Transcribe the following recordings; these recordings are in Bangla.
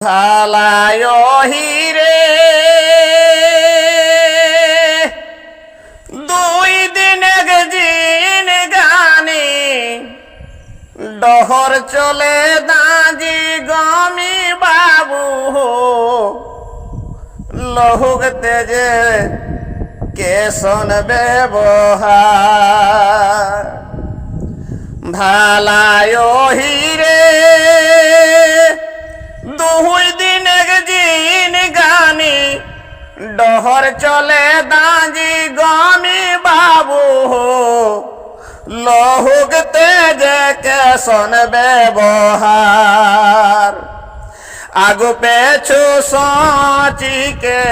থালায় হিরে দুই দিন একদিন গানে ডহর চলে দাঁজি গমি বাবু। লহুক তেজে কেশন ব্যবহার। ভালায় হিরে দুই দিন একদিন গানি ডহর চলে দাঁজি গমি বাবু। লহুক তেজে কেশন ব্যবহার। আগু পেছু সচিকে,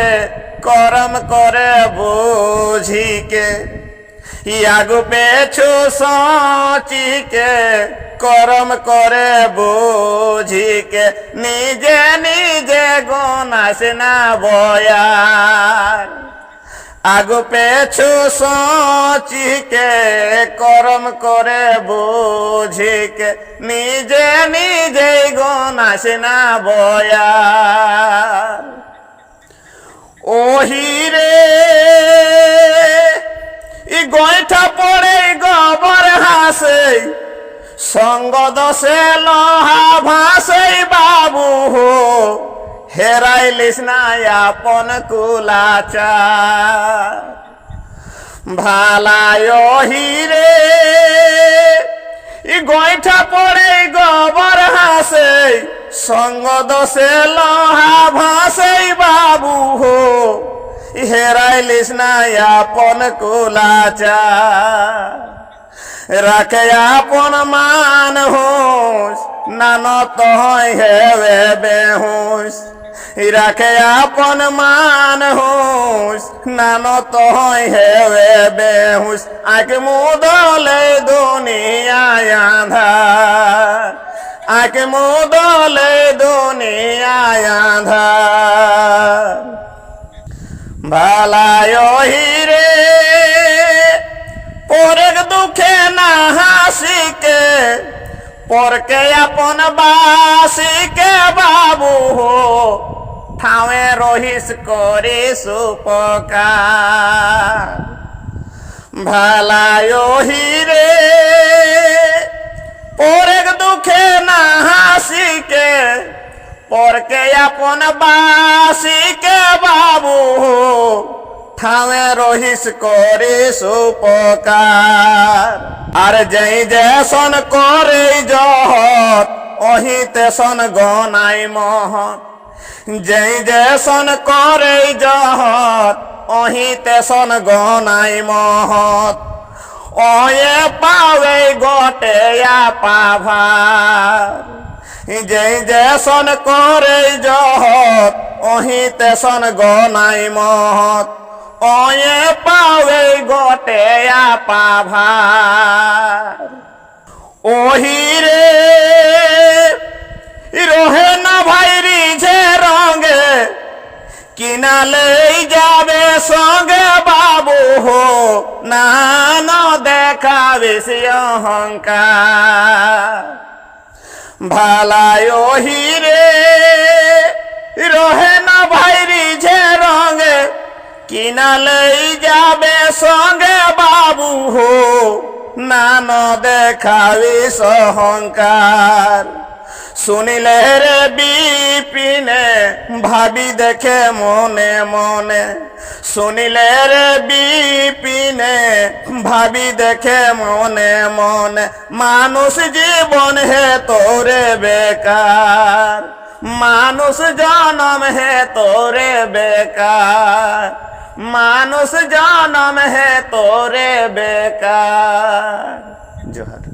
করম করে বুঝিকে। আগু পেছু সচিকে, করম করে বুঝিকে, নিজে নিজে গনাস না বয়ার। আগু পেছু সচিকে, করম করে বুঝিকে, নিজে নিজে গনাস না বয়ার। ওহিরে গয়ঠা পড়ে গবর হাসে, সঙ্গ দশে লহা ভাসে বাবু হো। হেরাইলিস না আপন কুলাচা। ভালায় হিরে, ই গয়ঠা পড়ে গবর হাসে, সঙ্গ দশে লহা ভাসে বাবু হো। হেরাইলিস না আপন কুলাচা। রাখে আপন মান হুস নানত হয় হেবে বেহুস রাখে আপন মান হুস নানত হয় হেবে বেহুস আকে মুদলে দুনিয়ায় আধার আকে মুদলে দুনিয়ায় আধার। ভালায় হিরে পরের দুঃখে না হাসিকে, পরকে আপন বাসিকে বাবু হো ঠাৱে রহিস করে সুপকার ভালায় হিরে পরের দুঃখে না হাসিকে, পরকে আপন বাসিকে বাবু ঠাৱে রহিস করে সুপকার আর যেই যেসন করে জহত অহি তেসন গনাই মহৎ যেই যেসন করে জহত অহি তেসন গনাই মহৎ অয়ে পাবে গটে পাভার যেই যেসন করে জহত অহি তেসন গনাই মহৎ অয়ে পাবে গটে পাভার ওহিরে, রহে না ভাইরি যে রঙে, কিনালে যাবে সঙ্গে বাবু হো, না দেখাবে সে অহংকার। ভালায় হিরে রহে না রঙে কিনালে যাবে সঙ্গে বাবু হো, নান দেখাবি সহংকার। শুনিলে রে বিপিনে, ভাবি দেখে মনে মনে। শুনিলে রে বিপিনে, ভাবি দেখে মনে মনে। মানুষ জীবন হে তোরে বেকার। মানুষ জনম হে তোরে বেকার। মানুষ জনম হে তোরে বেকার জোহার